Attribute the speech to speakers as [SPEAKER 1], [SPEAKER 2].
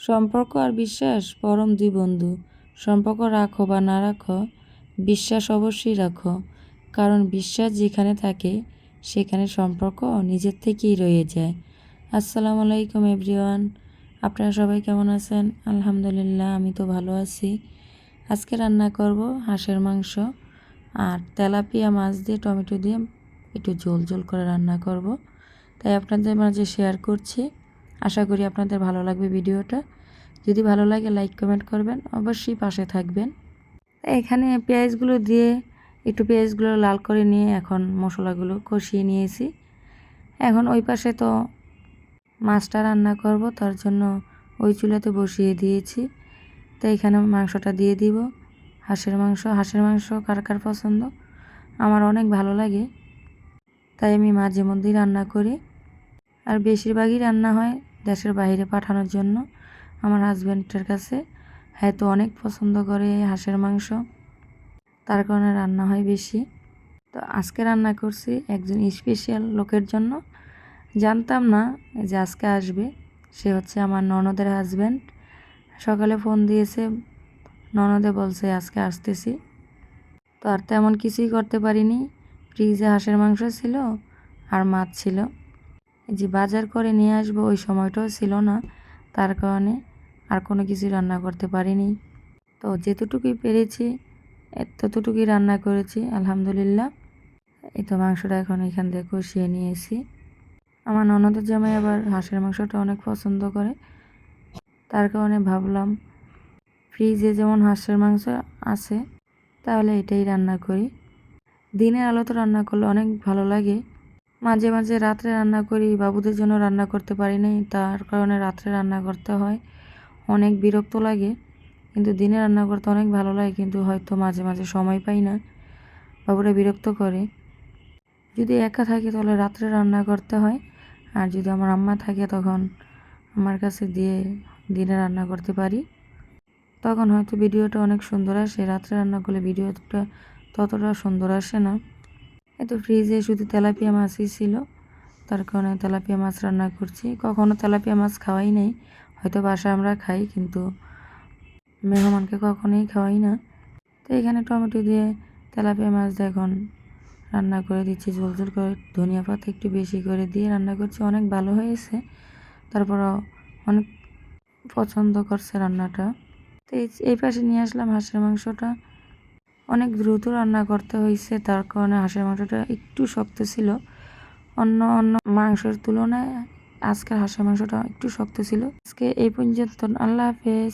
[SPEAKER 1] সম্পর্ক আর বিশ্বাস পরম দুই বন্ধু সম্পর্ক রাখো বা না রাখো, বিশ্বাস অবশ্যই রাখো। কারণ বিশ্বাস যেখানে থাকে, সেখানে সম্পর্ক নিজের থেকেই রয়ে যায়। আসসালামু আলাইকুম, এভরিওয়ান। আপনারা সবাই কেমন আছেন? আলহামদুলিল্লাহ, আমি তো ভালো আছি। আজকে রান্না করব হাঁসের মাংস আর তেলাপিয়া মাছ দিয়ে, টমেটো দিয়ে একটু ঝোল ঝোল করে রান্না করব। তাই আপনাদের মাঝে শেয়ার করছি। আশা করি আপনাদের ভালো লাগবে ভিডিওটা। যদি ভালো লাগে লাইক কমেন্ট করবেন। অবশ্যই পাশে থাকবেন। এখানে পেঁয়াজগুলো দিয়ে একটু পেঁয়াজগুলো লাল করে নিয়ে এখন মশলাগুলো কষিয়ে নিয়েছি। এখন ওই পাশে তো মাছটা রান্না করব, তার জন্য ওই চুলাতে বসিয়ে দিয়েছি। তো এখানে মাংসটা দিয়ে দিব। হাঁসের মাংস। হাঁসের মাংস কার কার পছন্দ? আমার অনেক ভালো লাগে। তাই আমি মাঝে মধ্যেই রান্না করি। আর বেশিরভাগই রান্না হয় দেশের বাইরে পাঠানোর জন্য। আমার হাজব্যান্ডের কাছে হ্যাঁ তো অনেক পছন্দ করে হাঁসের মাংস। তার কারণে রান্না হয় বেশি। তো আজকে রান্না করছি একজন স্পেশাল লোকের জন্য। জানতাম না যে আজকে আসবে। সে হচ্ছে আমার ননদের হাজব্যান্ড সকালে ফোন দিয়েছে। ননদে বলছে, আজকে আসতেছি। তো আর তেমন কিছুই করতে পারিনি। ফ্রিজে হাঁসের মাংস ছিল আর মাছ ছিল। যে বাজার করে নিয়ে আসব ওই সময়টাও ছিল না। তার কারণে আর কোনো কিছু রান্না করতে পারিনি। তো যেতটুকুই পেরেছি ততটুকুই রান্না করেছি, আলহামদুলিল্লাহ। এই তো মাংসটা এখন এখান থেকে কষিয়ে নিয়েছি। আমার ননদের জামাই আবার হাঁসের মাংসটা অনেক পছন্দ করে। তার কারণে ভাবলাম, ফ্রিজে যেমন হাঁসের মাংস আছে, তাহলে এটাই রান্না করি। দিনের আলোতে রান্না করলে অনেক ভালো লাগে। মাঝে মাঝে রাত্রে রান্না করি, বাবুদের জন্য রান্না করতে পারি নাই, তার কারণে রাত্রে রান্না করতে হয়। অনেক বিরক্ত লাগে, কিন্তু দিনে রান্না করতে অনেক ভালো লাগে, কিন্তু হয়তো মাঝে মাঝে সময় পাই না। বাবুরা বিরক্ত করে, যদি একা থাকি তাহলে রাত্রে রান্না করতে হয়, আর যদি আমার আম্মা থাকে তখন আমার কাছে দিয়ে দিনে রান্না করতে পারি। তখন হয়তো ভিডিওটা অনেক সুন্দর আসে, রাত্রে রান্না করলে ভিডিওটা ততটা সুন্দর আসে না। এত ফ্রিজে শুধু তেলাপিয়া মাছই ছিল। তার কারণে তেলাপিয়া মাছ রান্না করছি। কখনো তেলাপিয়া মাছ খাওয়াই নেই। হয়তো বাসায় আমরা খাই, কিন্তু মেহমানকে কখনোই খাওয়াই না। তো এখানে টমেটো দিয়ে তেলাপিয়া মাছ এখন রান্না করে দিচ্ছি। ঝোল ঝোল করে ধনিয়া পাতা একটু বেশি করে দিয়ে রান্না করছি। অনেক ভালো হয়েছে। তারপরও অনেক পছন্দ করছে রান্নাটা। তো এই পাশে নিয়ে আসলাম হাঁসের মাংসটা। অনেক দ্রুত রান্না করতে হয়েছে তার কারণে হাঁসের মাংসটা একটু শক্ত ছিল। অন্য অন্য মাংসের তুলনায় আজকের হাঁসের মাংসটা একটু শক্ত ছিল। আজকে এই পর্যন্ত, আল্লাহ হাফেজ।